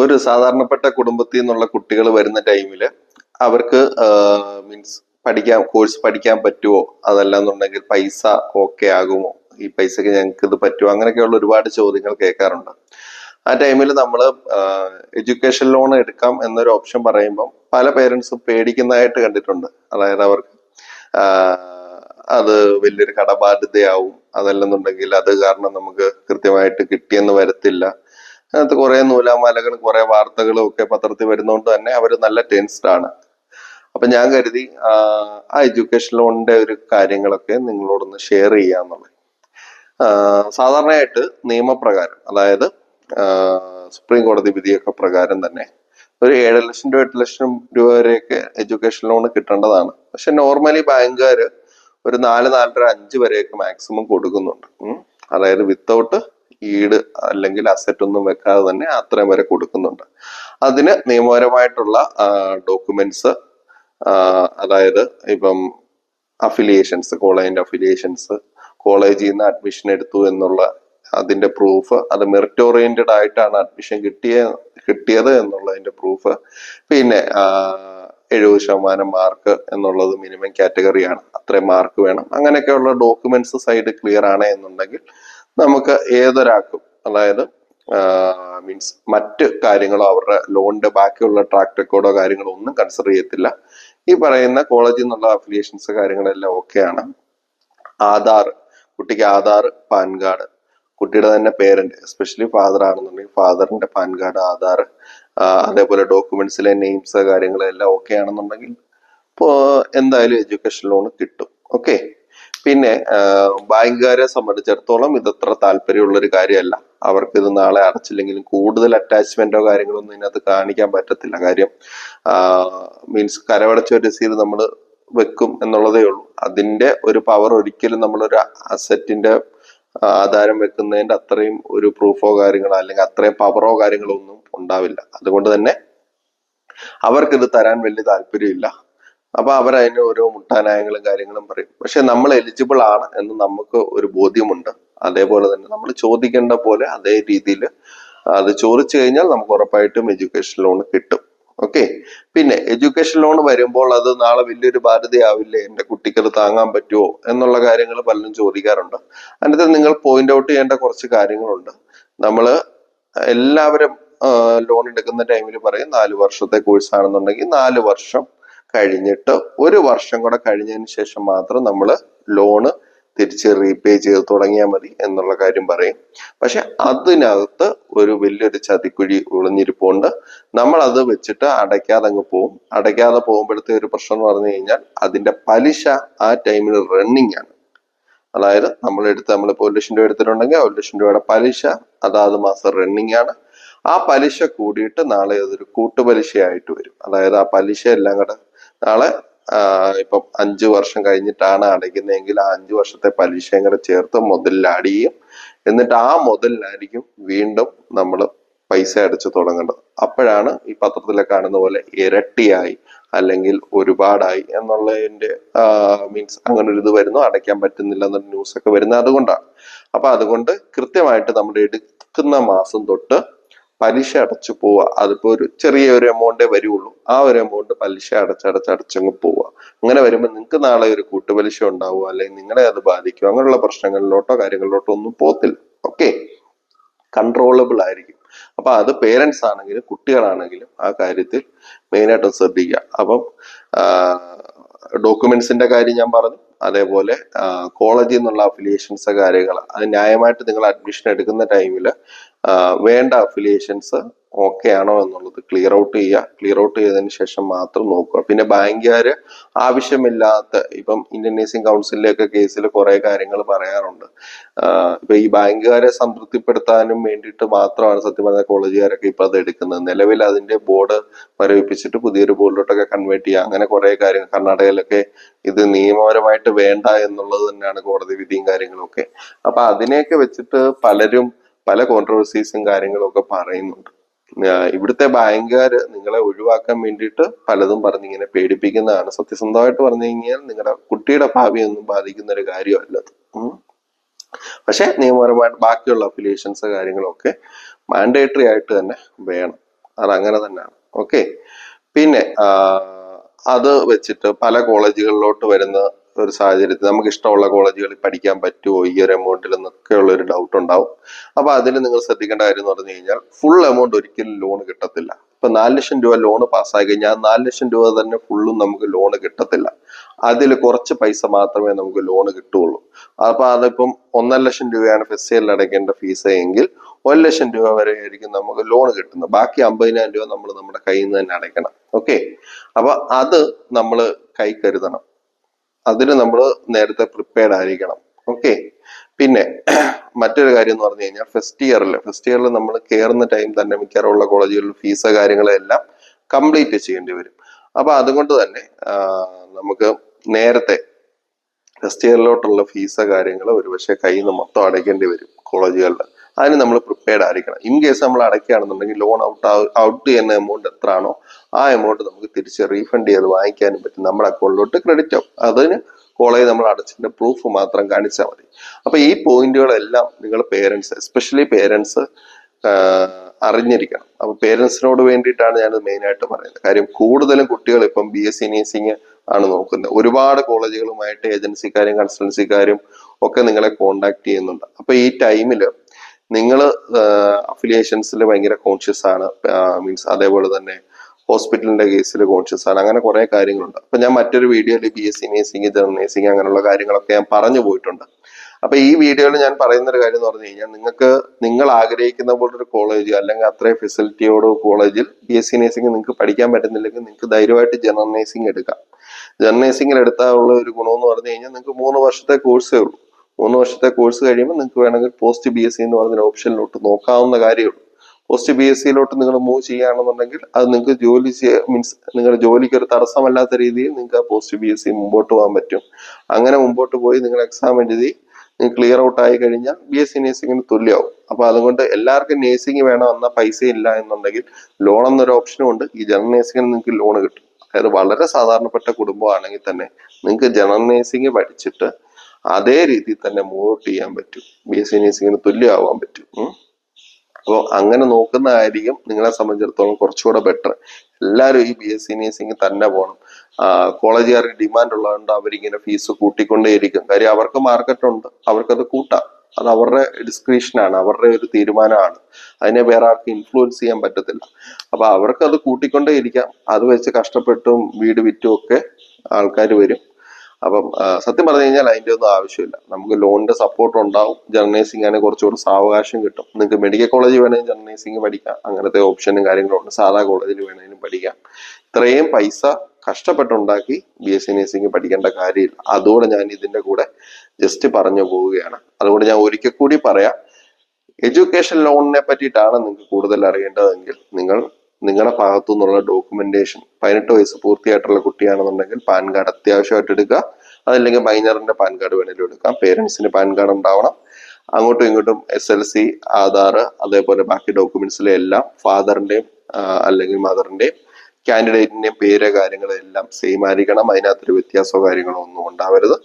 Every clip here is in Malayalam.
ഒരു സാധാരണപ്പെട്ട കുടുംബത്തിൽ നിന്നുള്ള കുട്ടികൾ വരുന്ന ടൈമിൽ അവർക്ക് മീൻസ് പഠിക്കാൻ കോഴ്സ് പഠിക്കാൻ പറ്റുമോ അതല്ല എന്നുണ്ടെങ്കിൽ പൈസ ഓക്കെ ആകുമോ? ഈ പൈസക്ക് ഞങ്ങൾക്ക് ഇത് പറ്റുമോ അങ്ങനെയൊക്കെയുള്ള ഒരുപാട് ചോദ്യങ്ങൾ കേൾക്കാറുണ്ട്. ആ ടൈമിൽ നമ്മൾ എഡ്യൂക്കേഷൻ ലോൺ എടുക്കാം എന്നൊരു ഓപ്ഷൻ പറയുമ്പം പല പേരൻസും പേടിക്കുന്നതായിട്ട് കണ്ടിട്ടുണ്ട്. അതായത് അവർക്ക് അത് വലിയൊരു കടബാധ്യതയാവും. അതല്ലെന്നുണ്ടെങ്കിൽ അത് കാരണം നമുക്ക് കൃത്യമായിട്ട് കിട്ടിയെന്ന് വരത്തില്ല. അതിനകത്ത് കുറെ നൂലാമാലകളും കുറെ വാർത്തകളും ഒക്കെ പത്രത്തിൽ വരുന്നതുകൊണ്ട് തന്നെ അവർ നല്ല ടെൻസ്ഡ് ആണ്. അപ്പൊ ഞാൻ കരുതി ആ എഡ്യൂക്കേഷൻ ലോണിന്റെ ഒരു കാര്യങ്ങളൊക്കെ നിങ്ങളോടൊന്ന് ഷെയർ ചെയ്യാന്നുള്ളത് സാധാരണയായിട്ട് നിയമപ്രകാരം അതായത് സുപ്രീം കോടതി വിധിയൊക്കെ പ്രകാരം തന്നെ ഒരു ഏഴ് ലക്ഷം രൂപ എട്ട് ലക്ഷം രൂപ വരെയൊക്കെ എഡ്യൂക്കേഷൻ ലോൺ കിട്ടേണ്ടതാണ്. പക്ഷെ നോർമലി ബാങ്കുകാർ ഒരു നാല് നാലര അഞ്ച് വരെയൊക്കെ മാക്സിമം കൊടുക്കുന്നുണ്ട്. അതായത് വിത്തൗട്ട് ഈട് അല്ലെങ്കിൽ അസറ്റ് ഒന്നും വെക്കാതെ തന്നെ അത്രയും വരെ കൊടുക്കുന്നുണ്ട്. അതിന് നിയമപരമായിട്ടുള്ള ഡോക്യുമെന്റ്സ് അതായത് ഇപ്പം അഫിലിയേഷൻസ് കോളേജിന്റെ അഫിലിയേഷൻസ് കോളേജിൽ നിന്ന് അഡ്മിഷൻ എടുത്തു എന്നുള്ള അതിന്റെ പ്രൂഫ് അത് മെറിറ്റ് ഓറിയന്റഡ് ആയിട്ടാണ് അഡ്മിഷൻ കിട്ടിയ കിട്ടിയത് എന്നുള്ളതിന്റെ പ്രൂഫ് പിന്നെ എഴുപത് ശതമാനം മാർക്ക് എന്നുള്ളത് മിനിമം കാറ്റഗറിയാണ് അത്രയും മാർക്ക് വേണം. അങ്ങനെയൊക്കെയുള്ള ഡോക്യുമെന്റ്സ് സൈഡ് ക്ലിയർ ആണ് എന്നുണ്ടെങ്കിൽ നമുക്ക് ഏതൊരാൾക്കും അതായത് മീൻസ് മറ്റ് കാര്യങ്ങളോ അവരുടെ ലോണിന്റെ ബാക്കിയുള്ള ട്രാക്ക് റെക്കോർഡോ കാര്യങ്ങളോ ഒന്നും കൺസിഡർ ചെയ്യത്തില്ല. ഈ പറയുന്ന കോളേജിൽ നിന്നുള്ള അഫിലിയേഷൻസ് കാര്യങ്ങളെല്ലാം ഓക്കെയാണ് ആധാർ കുട്ടിക്ക് ആധാർ പാൻ കാർഡ്. കുട്ടിയുടെ തന്നെ പേരന്റ് എസ്പെഷ്യലി ഫാദർ ആണെന്നുണ്ടെങ്കിൽ ഫാദറിന്റെ പാൻ കാർഡ് ആധാർ അതേപോലെ ഡോക്യുമെന്റ്സിലെ നെയിംസ് കാര്യങ്ങളെല്ലാം ഓക്കെ ആണെന്നുണ്ടെങ്കിൽ ഇപ്പോൾ എന്തായാലും എഡ്യൂക്കേഷൻ ലോൺ കിട്ടും. ഓക്കെ പിന്നെ ബാങ്കുകാരെ സംബന്ധിച്ചിടത്തോളം ഇത് അത്ര താല്പര്യമുള്ള ഒരു കാര്യമല്ല. അവർക്ക് ഇത് നാളെ അടച്ചില്ലെങ്കിലും കൂടുതൽ അറ്റാച്ച്മെന്റോ കാര്യങ്ങളോ ഒന്നും ഇതിനകത്ത് കാണിക്കാൻ പറ്റത്തില്ല. കാര്യം മീൻസ് കരവടച്ച രസീത് നമ്മൾ വെക്കും എന്നുള്ളതേ ഉള്ളൂ. അതിന്റെ ഒരു പവർ ഒരിക്കലും നമ്മളൊരു അസറ്റിന്റെ ആധാരം വെക്കുന്നതിന്റെ അത്രയും ഒരു പ്രൂഫോ കാര്യങ്ങളോ അല്ലെങ്കിൽ അത്രയും പവറോ കാര്യങ്ങളോ ഒന്നും ഉണ്ടാവില്ല. അതുകൊണ്ട് തന്നെ അവർക്കിത് തരാൻ വലിയ താല്പര്യമില്ല. അപ്പൊ അവരതിന് ഓരോ മുട്ടാനായങ്ങളും കാര്യങ്ങളും പറയും. പക്ഷെ നമ്മൾ എലിജിബിൾ ആണ് എന്ന് നമുക്ക് ഒരു ബോധ്യമുണ്ട്. അതേപോലെ തന്നെ നമ്മൾ ചോദിക്കേണ്ട പോലെ അതേ രീതിയിൽ അത് ചോദിച്ചു കഴിഞ്ഞാൽ നമുക്ക് ഉറപ്പായിട്ടും എഡ്യൂക്കേഷൻ ലോൺ കിട്ടും. ഓക്കെ പിന്നെ എഡ്യൂക്കേഷൻ ലോൺ വരുമ്പോൾ അത് നാളെ വലിയൊരു ബാധ്യതയാവില്ലേ? എന്റെ കുട്ടിക്ക് അത് താങ്ങാൻ പറ്റുമോ? എന്നുള്ള കാര്യങ്ങൾ പലരും ചോദിക്കാറുണ്ട്. അതിനകത്ത് നിങ്ങൾ പോയിന്റ് ഔട്ട് ചെയ്യേണ്ട കുറച്ച് കാര്യങ്ങളുണ്ട്. നമ്മൾ എല്ലാവരും ലോൺ എടുക്കുന്ന ടൈമിൽ പറയും നാല് വർഷത്തെ കോഴ്സ് ആണെന്നുണ്ടെങ്കിൽ നാല് വർഷം കഴിഞ്ഞിട്ട് ഒരു വർഷം കൂടെ കഴിഞ്ഞതിന് ശേഷം മാത്രം നമ്മൾ ലോണ് തിരിച്ച് റീപേ ചെയ്ത് തുടങ്ങിയാൽ മതി എന്നുള്ള കാര്യം പറയും. പക്ഷെ അതിനകത്ത് ഒരു വലിയൊരു ചതിക്കുഴി ഒളിഞ്ഞിരിപ്പുണ്ട് നമ്മൾ അത് വെച്ചിട്ട് അടയ്ക്കാതെ അങ്ങ് പോകും അടയ്ക്കാതെ പോകുമ്പോഴത്തെ ഒരു പ്രശ്നം എന്ന് പറഞ്ഞു കഴിഞ്ഞാൽ അതിന്റെ പലിശ ആ ടൈമിൽ റണ്ണിങ് ആണ്. അതായത് നമ്മൾ എടുത്ത് നമ്മളിപ്പോൾ ഒരു ലക്ഷം രൂപ എടുത്തിട്ടുണ്ടെങ്കിൽ ഒരു ലക്ഷം രൂപയുടെ പലിശ അതാത് മാസം റണ്ണിങ് ആണ്. ആ പലിശ കൂടിയിട്ട് നാളെ അതൊരു കൂട്ടുപലിശയായിട്ട് വരും. അതായത് ആ പലിശ എല്ലാം കൂടെ നാളെ ഇപ്പം അഞ്ചു വർഷം കഴിഞ്ഞിട്ടാണ് അടയ്ക്കുന്നതെങ്കിൽ ആ അഞ്ചു വർഷത്തെ പലിശയും കൂടെ ചേർത്ത് മുതലിൽ ചെയ്യും എന്നിട്ട് ആ മുതലിലായിരിക്കും വീണ്ടും നമ്മൾ പൈസ അടച്ചു തുടങ്ങേണ്ടത്. അപ്പോഴാണ് ഈ പത്രത്തിലെ കാണുന്ന പോലെ ഇരട്ടിയായി അല്ലെങ്കിൽ ഒരുപാടായി എന്നുള്ളതിന്റെ മീൻസ് അങ്ങനെ ഒരു ഇത് വരുന്നു. അടയ്ക്കാൻ പറ്റുന്നില്ല എന്നൊരു ന്യൂസ് ഒക്കെ വരുന്നത് അതുകൊണ്ടാണ്. അപ്പൊ അതുകൊണ്ട് കൃത്യമായിട്ട് നമ്മൾ എടുക്കുന്ന മാസം തൊട്ട് പലിശ അടച്ചു പോവുക. അതിപ്പോ ഒരു ചെറിയ ഒരു എമൗണ്ടേ വരുള്ളൂ. ആ ഒരു എമൗണ്ട് പലിശ അടച്ചടച്ചടച്ചങ്ങ് പോവുക. അങ്ങനെ വരുമ്പോൾ നിങ്ങൾക്ക് നാളെ ഒരു കൂട്ടുപലിശ ഉണ്ടാവുക. അല്ലെങ്കിൽ നിങ്ങളെ അത് ബാധിക്കും. അങ്ങനെയുള്ള പ്രശ്നങ്ങളിലോട്ടോ കാര്യങ്ങളിലോട്ടോ ഒന്നും പോത്തില്ല ഓക്കെ കൺട്രോളബിൾ ആയിരിക്കും. അപ്പൊ അത് പേരൻസ് ആണെങ്കിലും കുട്ടികളാണെങ്കിലും ആ കാര്യത്തിൽ മെയിനായിട്ടും ശ്രദ്ധിക്കുക. അപ്പം ഡോക്യുമെന്റ്സിന്റെ കാര്യം ഞാൻ പറഞ്ഞു. അതേപോലെ കോളേജിൽ നിന്നുള്ള അഫിലിയേഷൻസ് കാര്യങ്ങൾ. അത് ന്യായമായിട്ട് നിങ്ങൾ അഡ്മിഷൻ എടുക്കുന്ന ടൈമിൽ വേണ്ട അഫിലിയേഷൻസ് ഓക്കെ ആണോ എന്നുള്ളത് ക്ലിയർ ഔട്ട് ചെയ്യുക. ക്ലിയർ ഔട്ട് ചെയ്തതിന് ശേഷം മാത്രം നോക്കുക. പിന്നെ ബാങ്കുകാർ ആവശ്യമില്ലാത്ത ഇപ്പം ഇന്ത്യൻ നേഴ്സിംഗ് കൗൺസിലിലൊക്കെ കേസിൽ കുറെ കാര്യങ്ങൾ പറയാറുണ്ട്. ഇപ്പൊ ഈ ബാങ്കുകാരെ സംതൃപ്തിപ്പെടുത്താനും വേണ്ടിയിട്ട് മാത്രമാണ് സത്യം പറഞ്ഞ കോളേജുകാരൊക്കെ ഇപ്പൊ അത് എടുക്കുന്നത്. നിലവിൽ അതിന്റെ ബോർഡ് മരവിപ്പിച്ചിട്ട് പുതിയൊരു ബോർഡിലോട്ടൊക്കെ കൺവേർട്ട് ചെയ്യുക. അങ്ങനെ കുറെ കാര്യങ്ങൾ. കർണാടകയിലൊക്കെ ഇത് നിയമപരമായിട്ട് വേണ്ട എന്നുള്ളത് തന്നെയാണ് കോടതി വിധിയും കാര്യങ്ങളൊക്കെ. അപ്പൊ അതിനെയൊക്കെ വെച്ചിട്ട് പലരും പല കോൺട്രവേഴ്സീസും കാര്യങ്ങളും ഒക്കെ പറയുന്നുണ്ട്. ഇവിടുത്തെ ബാങ്കുകാർ നിങ്ങളെ ഒഴിവാക്കാൻ വേണ്ടിയിട്ട് പലതും പറഞ്ഞിങ്ങനെ പേടിപ്പിക്കുന്നതാണ്. സത്യസന്ധമായിട്ട് പറഞ്ഞു കഴിഞ്ഞാൽ നിങ്ങളുടെ കുട്ടിയുടെ ഭാവിയൊന്നും ബാധിക്കുന്ന ഒരു കാര്യമല്ല പക്ഷെ നിയമപരമായിട്ട് ബാക്കിയുള്ള അഫിലിയേഷൻസ് കാര്യങ്ങളൊക്കെ മാൻഡേറ്ററി ആയിട്ട് തന്നെ വേണം. അത് അങ്ങനെ തന്നെയാണ്. ഓക്കെ പിന്നെ അത് വെച്ചിട്ട് പല കോളേജുകളിലോട്ട് വരുന്ന ഒരു സാഹചര്യത്തിൽ നമുക്ക് ഇഷ്ടമുള്ള കോളേജുകളിൽ പഠിക്കാൻ പറ്റുമോ? ഈ ഒരു എമൗണ്ടിൽ എന്നൊക്കെ ഉള്ള ഒരു ഡൗട്ട് ഉണ്ടാവും. അപ്പൊ അതിൽ നിങ്ങൾ ശ്രദ്ധിക്കേണ്ട കാര്യം എന്ന് പറഞ്ഞു കഴിഞ്ഞാൽ ഫുൾ എമൗണ്ട് ഒരിക്കലും ലോൺ കിട്ടത്തില്ല. ഇപ്പൊ നാല് ലക്ഷം രൂപ ലോൺ പാസ്സായി കഴിഞ്ഞാൽ നാല് ലക്ഷം രൂപ തന്നെ ഫുള്ളും നമുക്ക് ലോൺ കിട്ടത്തില്ല. അതിൽ കുറച്ച് പൈസ മാത്രമേ നമുക്ക് ലോൺ കിട്ടുള്ളൂ അപ്പൊ അതിപ്പം ഒന്നര ലക്ഷം രൂപയാണ് എൽ അടയ്ക്കേണ്ട ഫീസ് എങ്കിൽ ഒരു ലക്ഷം രൂപ വരെ ആയിരിക്കും നമുക്ക് ലോൺ കിട്ടുന്നത്. ബാക്കി അമ്പതിനായിരം രൂപ നമ്മൾ നമ്മുടെ കയ്യിൽ നിന്ന് തന്നെ അടയ്ക്കണം. ഓക്കെ അപ്പൊ അത് നമ്മൾ കൈ കരുതണം. അതിന് നമ്മൾ നേരത്തെ പ്രിപ്പയർഡ് ആയിരിക്കണം. ഓക്കെ പിന്നെ മറ്റൊരു കാര്യം എന്ന് പറഞ്ഞു കഴിഞ്ഞാൽ ഫസ്റ്റ് ഇയറിൽ ഫസ്റ്റ് ഇയറിൽ നമ്മൾ കയറുന്ന ടൈം തന്നെ മിക്കവാറുള്ള കോളേജുകളിൽ ഫീസ് കാര്യങ്ങളെല്ലാം കംപ്ലീറ്റ് ചെയ്യേണ്ടി വരും. അപ്പൊ അതുകൊണ്ട് തന്നെ നമുക്ക് നേരത്തെ ഫസ്റ്റ് ഇയറിലോട്ടുള്ള ഫീസ് കാര്യങ്ങൾ ഒരുപക്ഷെ കയ്യിൽ നിന്ന് മൊത്തം അടയ്ക്കേണ്ടി വരും കോളേജുകളിൽ അതിന് നമ്മൾ പ്രിപ്പയർഡ് ആയിരിക്കണം. ഇൻ കേസ് നമ്മൾ അടയ്ക്കുകയാണെന്നുണ്ടെങ്കിൽ ലോൺ ഔട്ട് ഔട്ട് ചെയ്യുന്ന എമൗണ്ട് എത്രയാണോ ആ എമൗണ്ട് നമുക്ക് തിരിച്ച് റീഫണ്ട് ചെയ്ത് വാങ്ങിക്കാനും പറ്റും. നമ്മുടെ അക്കൗണ്ടിലോട്ട് ക്രെഡിറ്റ് ആവും. അതിന് കോളേജ് നമ്മൾ അടച്ചിട്ട് പ്രൂഫ് മാത്രം കാണിച്ചാൽ മതി. അപ്പൊ ഈ പോയിന്റുകളെല്ലാം നിങ്ങൾ പേരൻസ് എസ്പെഷ്യലി പേരൻസ് അറിഞ്ഞിരിക്കണം. അപ്പൊ പേരൻസിനോട് വേണ്ടിയിട്ടാണ് ഞാൻ മെയിൻ ആയിട്ട് പറയുന്നത്. കാര്യം കൂടുതലും കുട്ടികൾ ഇപ്പം ബി എസ് സി നേഴ്സിംഗ് ആണ് നോക്കുന്നത്. ഒരുപാട് കോളേജുകളുമായിട്ട് ഏജൻസിക്കാരും കൺസൾട്ടൻസിക്കാരും ഒക്കെ നിങ്ങളെ കോണ്ടാക്ട് ചെയ്യുന്നുണ്ട്. അപ്പൊ ഈ ടൈമിൽ നിങ്ങൾ അഫിലിയേഷൻസിൽ ഭയങ്കര കോൺഷ്യസ് ആണ്. മീൻസ് അതേപോലെ തന്നെ ഹോസ്പിറ്റലിന്റെ കേസിൽ കോൺഷ്യസ് ആണ്. അങ്ങനെ കുറെ കാര്യങ്ങളുണ്ട്. അപ്പൊ ഞാൻ മറ്റൊരു വീഡിയോയിൽ B S C nursing general nursing അങ്ങനെയുള്ള കാര്യങ്ങളൊക്കെ ഞാൻ പറഞ്ഞു പോയിട്ടുണ്ട്. അപ്പൊ ഈ വീഡിയോയിൽ ഞാൻ പറയുന്ന ഒരു കാര്യം എന്ന് പറഞ്ഞു കഴിഞ്ഞാൽ നിങ്ങൾക്ക് നിങ്ങൾ ആഗ്രഹിക്കുന്ന പോലെ ഒരു കോളേജ് അല്ലെങ്കിൽ അത്രയും ഫെസിലിറ്റിയോട് കോളേജിൽ ബി എസ് സി നേഴ്സിംഗ് നിങ്ങൾക്ക് പഠിക്കാൻ പറ്റുന്നില്ലെങ്കിൽ നിങ്ങൾക്ക് ധൈര്യമായിട്ട് ജനറൽ നേഴ്സിംഗ് എടുക്കാം. ജനറൽ നേഴ്സിംഗിൽ എടുത്താൽ ഉള്ള ഒരു ഗുണമെന്ന് പറഞ്ഞു കഴിഞ്ഞാൽ നിങ്ങൾക്ക് മൂന്ന് വർഷത്തെ കോഴ്സേ ഉള്ളൂ. മൂന്ന് വർഷത്തെ കോഴ്സ് കഴിയുമ്പോൾ നിങ്ങൾക്ക് വേണമെങ്കിൽ പോസ്റ്റ് ബി എസ് സി എന്ന് പറഞ്ഞ ഓപ്ഷനിലോട്ട് നോക്കാവുന്ന കാര്യമുള്ളൂ പോസ്റ്റ് ബി എസ് സിയിലോട്ട് നിങ്ങൾ മൂവ് ചെയ്യുകയാണെന്നുണ്ടെങ്കിൽ അത് നിങ്ങൾക്ക് ജോലി ചെയ്യാൻ മീൻസ് നിങ്ങളുടെ ജോലിക്ക് ഒരു തടസ്സമല്ലാത്ത രീതിയിൽ നിങ്ങൾക്ക് ആ പോസ്റ്റ് ബി എസ് സി മുമ്പോട്ട് പോകാൻ പറ്റും. അങ്ങനെ മുമ്പോട്ട് പോയി നിങ്ങൾ എക്സാം എഴുതി നിങ്ങൾ ക്ലിയർ ഔട്ട് ആയി കഴിഞ്ഞാൽ ബി എസ് സി നേഴ്സിംഗിന് തുല്യമാവും. അപ്പൊ അതുകൊണ്ട് എല്ലാവർക്കും നേഴ്സിംഗ് വേണം എന്നാൽ പൈസ ഇല്ല എന്നുണ്ടെങ്കിൽ ലോൺ എന്നൊരു ഓപ്ഷനും ഉണ്ട്. ഈ ജനറൽ നേഴ്സിംഗിന് നിങ്ങൾക്ക് ലോൺ കിട്ടും. അതായത് വളരെ സാധാരണപ്പെട്ട കുടുംബമാണെങ്കിൽ തന്നെ നിങ്ങൾക്ക് ജനറൽ നേഴ്സിംഗ് പഠിച്ചിട്ട് അതേ രീതിയിൽ തന്നെ മൂവ് ചെയ്യാൻ പറ്റും. ബി എസ് സി നേഴ്സിങ്ങിന് തുല്യമാവാൻ പറ്റും. അപ്പോൾ അങ്ങനെ നോക്കുന്നതായിരിക്കും നിങ്ങളെ സംബന്ധിച്ചിടത്തോളം കുറച്ചുകൂടെ ബെറ്റർ എല്ലാവരും ഈ ബി എസ് സി നേഴ്സിംഗ് തന്നെ പോകണം കോളേജുകാർക്ക് ഡിമാൻഡ് ഉള്ളതുകൊണ്ട് അവരിങ്ങനെ ഫീസ് കൂട്ടിക്കൊണ്ടേയിരിക്കും. കാര്യം അവർക്ക് മാർക്കറ്റ് ഉണ്ട്. അവർക്കത് കൂട്ടാം. അത് അവരുടെ ഡിസ്ക്രിപ്ഷനാണ് അവരുടെ ഒരു തീരുമാനമാണ്. അതിനെ വേറെ ആർക്കും ഇൻഫ്ലുവൻസ് ചെയ്യാൻ പറ്റത്തില്ല. അപ്പൊ അവർക്ക് അത് കൂട്ടിക്കൊണ്ടേ അത് വെച്ച് കഷ്ടപ്പെട്ടും വീട് വിറ്റും ഒക്കെ ആൾക്കാർ വരും. അപ്പം സത്യം പറഞ്ഞു കഴിഞ്ഞാൽ അതിന്റെ ഒന്നും ആവശ്യമില്ല. നമുക്ക് ലോണിന്റെ സപ്പോർട്ട് ഉണ്ടാവും. നേഴ്സിംഗ് ആണെങ്കിൽ കുറച്ചുകൂടി സാവകാശം കിട്ടും. നിങ്ങൾക്ക് മെഡിക്കൽ കോളേജ് വേണമെങ്കിൽ നേഴ്സിംഗ് പഠിക്കാം. അങ്ങനത്തെ ഓപ്ഷനും കാര്യങ്ങളും ഉണ്ട്. സാധാ കോളേജിൽ വേണമെങ്കിലും പഠിക്കാം. ഇത്രയും പൈസ കഷ്ടപ്പെട്ടുണ്ടാക്കി ബി എസ് സി നേഴ്സിംഗ് പഠിക്കേണ്ട കാര്യമില്ല. അതുകൂടെ ഞാൻ ഇതിന്റെ കൂടെ ജസ്റ്റ് പറഞ്ഞു പോവുകയാണ്. അതുകൊണ്ട് ഞാൻ ഒരിക്കൽ കൂടി പറയാം എഡ്യൂക്കേഷൻ ലോണിനെ പറ്റിയിട്ടാണ് നിങ്ങൾക്ക് കൂടുതൽ അറിയേണ്ടതെങ്കിൽ നിങ്ങൾ നിങ്ങളുടെ ഭാഗത്തു നിന്നുള്ള ഡോക്യുമെന്റേഷൻ പതിനെട്ട് വയസ്സ് പൂർത്തിയായിട്ടുള്ള കുട്ടിയാണെന്നുണ്ടെങ്കിൽ പാൻ കാർഡ് അത്യാവശ്യമായിട്ട് എടുക്കുക. അതല്ലെങ്കിൽ മൈനറിന്റെ പാൻ കാർഡ് വേണമെങ്കിലും എടുക്കാം. പേരൻസിന് പാൻ കാർഡ് ഉണ്ടാവണം. അങ്ങോട്ടും ഇങ്ങോട്ടും എസ് എൽ സി ആധാർ അതേപോലെ ബാക്കി ഡോക്യുമെന്റ്സിലെ എല്ലാം ഫാദറിന്റെയും അല്ലെങ്കിൽ മദറിന്റെയും കാൻഡിഡേറ്റിന്റെയും പേര് കാര്യങ്ങളെല്ലാം സെയിം ആയിരിക്കണം. അതിനകത്തൊരു വ്യത്യാസമോ കാര്യങ്ങളോ ഒന്നും ഉണ്ടാവരുത്.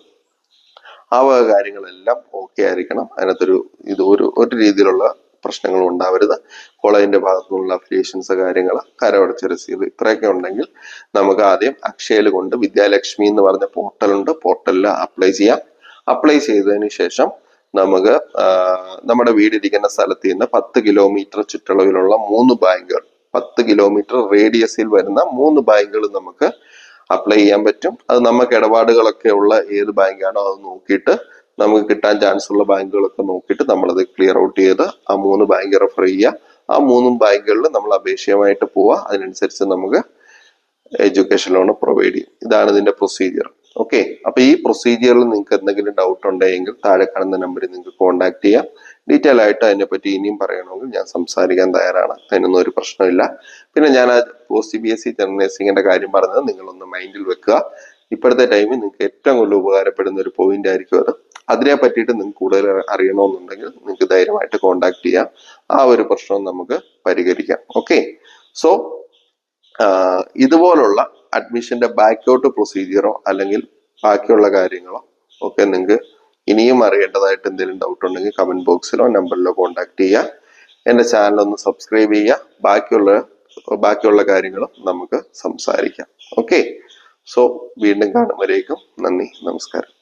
ആ വക കാര്യങ്ങളെല്ലാം ഓക്കെ ആയിരിക്കണം. അതിനകത്തൊരു ഇത് ഒരു ഒരു രീതിയിലുള്ള പ്രശ്നങ്ങളും ഉണ്ടാവരുത്. കോളേജിന്റെ ഭാഗത്തു നിന്നുള്ള അഫിലിയേഷൻസ് കാര്യങ്ങൾ കരമടച്ച രസീത് ഇത്രയൊക്കെ ഉണ്ടെങ്കിൽ നമുക്ക് ആദ്യം അക്ഷയയിൽ കൊണ്ട് വിദ്യാലക്ഷ്മി എന്ന് പറഞ്ഞ പോർട്ടലുണ്ട് പോർട്ടലിൽ അപ്ലൈ ചെയ്യാം. അപ്ലൈ ചെയ്തതിന് ശേഷം നമുക്ക് നമ്മുടെ വീടിരിക്കുന്ന സ്ഥലത്ത് നിന്ന് പത്ത് കിലോമീറ്റർ ചുറ്റളവിലുള്ള മൂന്ന് ബാങ്കുകൾ പത്ത് കിലോമീറ്റർ റേഡിയസിൽ വരുന്ന മൂന്ന് ബാങ്കുകൾ നമുക്ക് അപ്ലൈ ചെയ്യാൻ പറ്റും. അത് നമുക്ക് ഇടപാടുകളൊക്കെ ഉള്ള ഏത് ബാങ്കാണോ അത് നോക്കിയിട്ട് നമുക്ക് കിട്ടാൻ ചാൻസ് ഉള്ള ബാങ്കുകളൊക്കെ നോക്കിയിട്ട് നമ്മളത് ക്ലിയർ ഔട്ട് ചെയ്ത് ആ മൂന്ന് ബാങ്ക് റെഫർ ചെയ്യുക. ആ മൂന്നും ബാങ്കുകളിൽ നമ്മൾ അപേക്ഷയുമായിട്ട് പോവുക. അതിനനുസരിച്ച് നമുക്ക് എഡ്യൂക്കേഷൻ ലോൺ പ്രൊവൈഡ് ചെയ്യും. ഇതാണ് ഇതിന്റെ പ്രൊസീജിയർ ഓക്കെ അപ്പൊ ഈ പ്രൊസീജിയറിൽ നിങ്ങൾക്ക് എന്തെങ്കിലും ഡൗട്ട് ഉണ്ടെങ്കിൽ താഴെ കാണുന്ന നമ്പറിൽ നിങ്ങൾക്ക് കോൺടാക്ട് ചെയ്യാം. ഡീറ്റെയിൽ ആയിട്ട് അതിനെപ്പറ്റി ഇനിയും പറയണമെങ്കിൽ ഞാൻ സംസാരിക്കാൻ തയ്യാറാണ്. അതിനൊന്നും ഒരു പ്രശ്നമില്ല. പിന്നെ ഞാൻ ആ post B S C general നഴ്സിംഗിന്റെ കാര്യം പറഞ്ഞത് നിങ്ങളൊന്ന് മൈൻഡിൽ വെക്കുക. ഇപ്പോഴത്തെ ടൈമിൽ നിങ്ങൾക്ക് ഏറ്റവും കൂടുതൽ ഉപകാരപ്പെടുന്ന ഒരു പോയിന്റ് ആയിരിക്കും അത്. അതിനെ പറ്റിയിട്ട് നിങ്ങൾക്ക് കൂടുതൽ അറിയണമെന്നുണ്ടെങ്കിൽ നിങ്ങൾക്ക് ധൈര്യമായിട്ട് കോൺടാക്ട് ചെയ്യാം. ആ ഒരു പ്രശ്നം നമുക്ക് പരിഹരിക്കാം. ഓക്കെ സോ ഇതുപോലുള്ള അഡ്മിഷന്റെ ബാക്കൗട്ട് പ്രൊസീജിയറോ അല്ലെങ്കിൽ ബാക്കിയുള്ള കാര്യങ്ങളോ ഒക്കെ നിങ്ങൾക്ക് ഇനിയും അറിയേണ്ടതായിട്ട് എന്തെങ്കിലും ഡൗട്ട് ഉണ്ടെങ്കിൽ കമന്റ് ബോക്സിലോ നമ്പറിലോ കോൺടാക്ട് ചെയ്യുക എന്റെ ചാനൽ ഒന്ന് സബ്സ്ക്രൈബ് ചെയ്യുക ബാക്കിയുള്ള ബാക്കിയുള്ള കാര്യങ്ങളും നമുക്ക് സംസാരിക്കാം. ഓക്കെ സോ വീണ്ടും കാണുമ്പോഴേക്കും നന്ദി നമസ്കാരം.